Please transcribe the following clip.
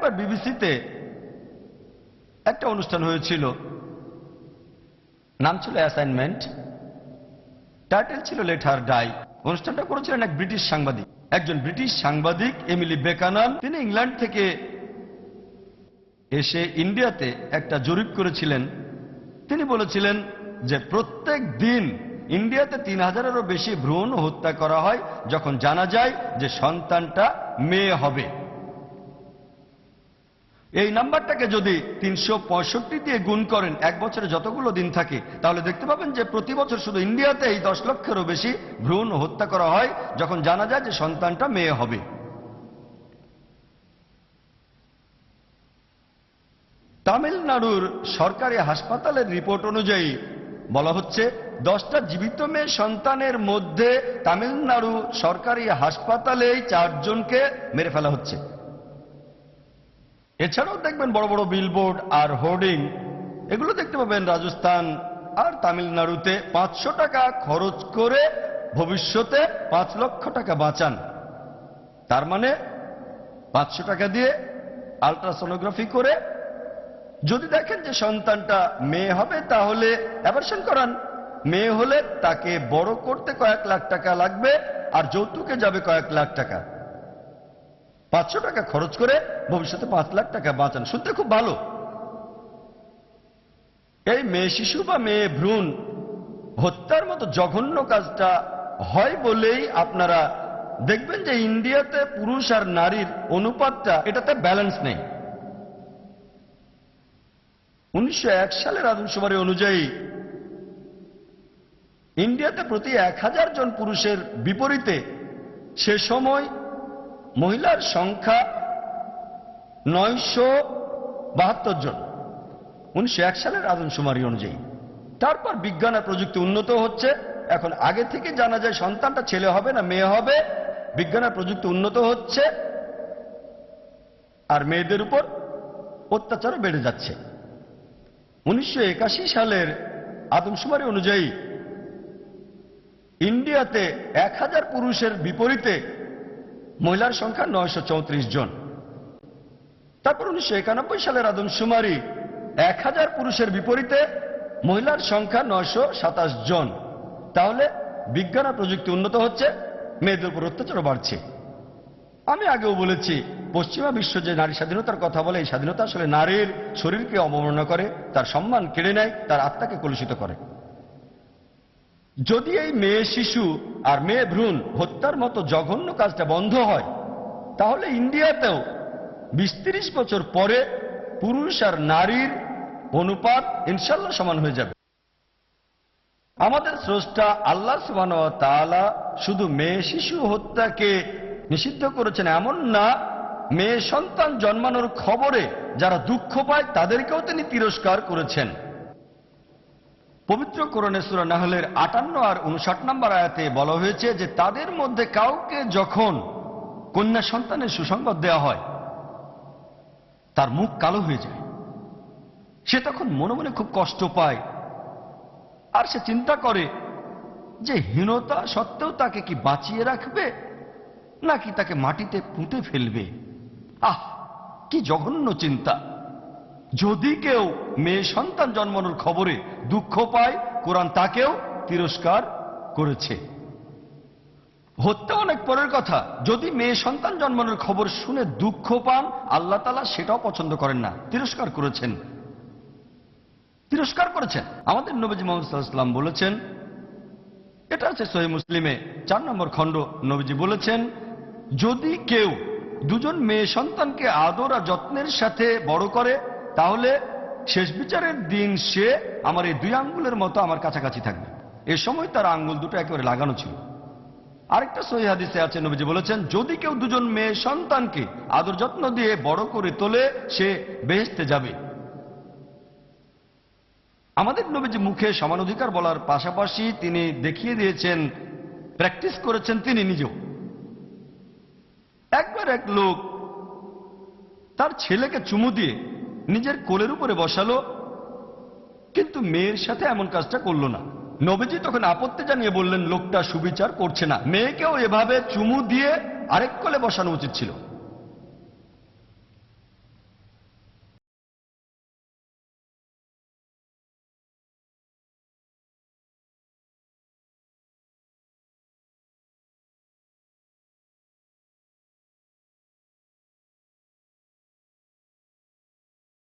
একবার বিবিসিতে একটা অনুষ্ঠান হয়েছিল। নাম ছিল অ্যাসাইনমেন্ট। টাইটেল ছিল লেটার ডাই। অনুষ্ঠানটা করেছিলেন এক ব্রিটিশ সাংবাদিক। একজন ব্রিটিশ সাংবাদিক, এমিলি বেকানান। তিনি ইংল্যান্ড থেকে এসে ইন্ডিয়াতে একটা জরিপ করেছিলেন। তিনি বলেছিলেন যে প্রত্যেক দিন ইন্ডিয়াতে তিন হাজারেরও বেশি ভ্রূণ হত্যা করা হয়, যখন জানা যায় যে সন্তানটা মেয়ে হবে। এই নাম্বারটাকে যদি তিনশো পঁয়ষট্টি দিয়ে গুণ করেন, এক বছরে যতগুলো দিন থাকে, তাহলে দেখতে পাবেন যে প্রতি বছর শুধু ইন্ডিয়াতে এই দশ লক্ষেরও বেশি ভ্রূণ হত্যা করা হয়, যখন জানা যায় যে সন্তানটা মেয়ে হবে। তামিলনাড়ুর সরকারি হাসপাতালের রিপোর্ট অনুযায়ী বলা হচ্ছে, দশটা জীবিত মেয়ে সন্তানের মধ্যে তামিলনাড়ু সরকারি হাসপাতালেই চারজনকে মেরে ফেলা হচ্ছে। এছাড়াও দেখবেন বড় বড় বিলবোর্ড আর হোর্ডিং এগুলো দেখতে পাবেন রাজস্থান আর তামিলনাড়ুতে পাঁচশো টাকা খরচ করে ভবিষ্যতে পাঁচ লক্ষ টাকা বাঁচান। তার মানে পাঁচশো টাকা দিয়ে আলট্রাসোনোগ্রাফি করে যদি দেখেন যে সন্তানটা মেয়ে হবে, তাহলে অ্যাবার্শন করান। মেয়ে হলে তাকে বড় করতে কয়েক লাখ টাকা লাগবে আর যৌতুকে যাবে কয়েক লাখ টাকা। পাঁচশো টাকা খরচ করে ভবিষ্যতে পাঁচ লাখ টাকা বাঁচান। শুনতে খুব ভালো। এই মেয়ে শিশু বা মেয়ে ভ্রূণ হত্যার মতো জঘন্য কাজটা হয় বলেই আপনারা দেখবেন যে ইন্ডিয়াতে পুরুষ আর নারীর অনুপাতটা এটাতে ব্যালেন্স নেই। উনিশশো এক সালের আদমশুমারি অনুযায়ী ইন্ডিয়াতে প্রতি এক হাজার জন পুরুষের বিপরীতে সে সময় মহিলার সংখ্যা নয়শো বাহাত্তর জন। উনিশশো এক সালের আদমশুমারি অনুযায়ী। তারপর বিজ্ঞান আর প্রযুক্তি উন্নত হচ্ছে। এখন আগে থেকে জানা যায় সন্তানটা ছেলে হবে না মেয়ে হবে। বিজ্ঞান আর প্রযুক্তি উন্নত হচ্ছে। আর মেয়েদের উপর অত্যাচারও বেড়ে যাচ্ছে। উনিশশো একাশি সালের আদমশুমারি অনুযায়ী ইন্ডিয়াতে এক হাজার পুরুষের বিপরীতে মহিলার সংখ্যা নয়শো জন। তারপর উনিশশো একানব্বই সালের আদমশুমারি এক হাজার পুরুষের বিপরীতে মহিলার সংখ্যা নয়শো সাতাশ জন। তাহলে বিজ্ঞান আর প্রযুক্তি উন্নত হচ্ছে, মেয়েদের উপর অত্যাচারও বাড়ছে। আমি আগেও বলেছি, পশ্চিমা বিশ্ব যে নারী স্বাধীনতার কথা বলে, এই স্বাধীনতা আসলে নারীর শরীরকে অবমাননা করে, তার সম্মান কেড়ে নেয়, তার আত্মাকে কলুষিত করে। যদি এই মেয়ে শিশু আর মেয়ে ভ্রূণ হত্যার মতো জঘন্য কাজটা বন্ধ হয়, তাহলে ইন্ডিয়াতেও বিশ বছর পরে পুরুষ আর নারীর অনুপাত ইনশাল্লাহ সমান হয়ে যাবে। আমাদের স্রষ্টা আল্লাহ সুবান শুধু মেয়ে শিশু হত্যাকে নিষিদ্ধ করেছেন এমন না, মেয়ে সন্তান জন্মানোর খবরে যারা দুঃখ পায় তাদেরকেও তিনি তিরস্কার করেছেন। পবিত্র কোরণে সুরা নাহলের আটান্ন আর উনষাট নম্বর আয়াতে বলা হয়েছে যে তাদের মধ্যে কাউকে যখন কন্যা সন্তানের সুসংবাদ দেওয়া হয়, তার মুখ কালো হয়ে যায়। সে তখন মনে মনে খুব কষ্ট পায় আর সে চিন্তা করে যে হীনতা সত্ত্বেও তাকে কি বাঁচিয়ে রাখবে নাকি তাকে মাটিতে পুঁতে ফেলবে? আহ, কি জঘন্য চিন্তা। যদি কেউ মেয়ে সন্তান জন্মানোর খবরে দুঃখ পায়, কোরআন তাকেও তিরস্কার করেছে। হত্যা অনেক পরের কথা। যদি মেয়ে সন্তান জন্মানোর খবর শুনে দুঃখ পান, আল্লাহ তালা সেটাও পছন্দ করেন না। তিরস্কার করেছেন। তিরস্কার করেছেন। আমাদের নবীজি মোহাম্মদ সাল্লাম বলেছেন, এটা আছে সহি মুসলিমে, চার নম্বর খণ্ড নবীজি বলেছেন, যদি কেউ দুজন মেয়ে সন্তানকে আদর আর যত্নের সাথে বড় করে তাহলে শেষ বিচারের দিন সে আমার এই দুই আঙ্গুলের মতো আমার কাছাকাছি থাকবে। এ সময় তার আঙ্গুল দুটো একেবারে লাগানো ছিল। আরেকটা সহি হাদিসে আছে, নবীজি বলেছেন, যদি কেউ দুজন মেয়ে সন্তানকে আদর যত্ন দিয়ে বড় করে তোলে, সে বেহেস্তে যাবে। আমাদের নবীজি মুখে সমান অধিকার বলার পাশাপাশি তিনি দেখিয়ে দিয়েছেন, প্র্যাকটিস করেছেন তিনি নিজেও। একবার এক লোক তার ছেলেকে চুমু দিয়ে নিজের কোলের উপরে বসালো, কিন্তু মেয়ের সাথে এমন কাজটা করল না। নবীজি তখন আপত্তি জানিয়ে বললেন, লোকটা সুবিচার করছে না। মেয়েকেও এভাবে চুমু দিয়ে আরেক কোলে বসানো উচিত ছিল।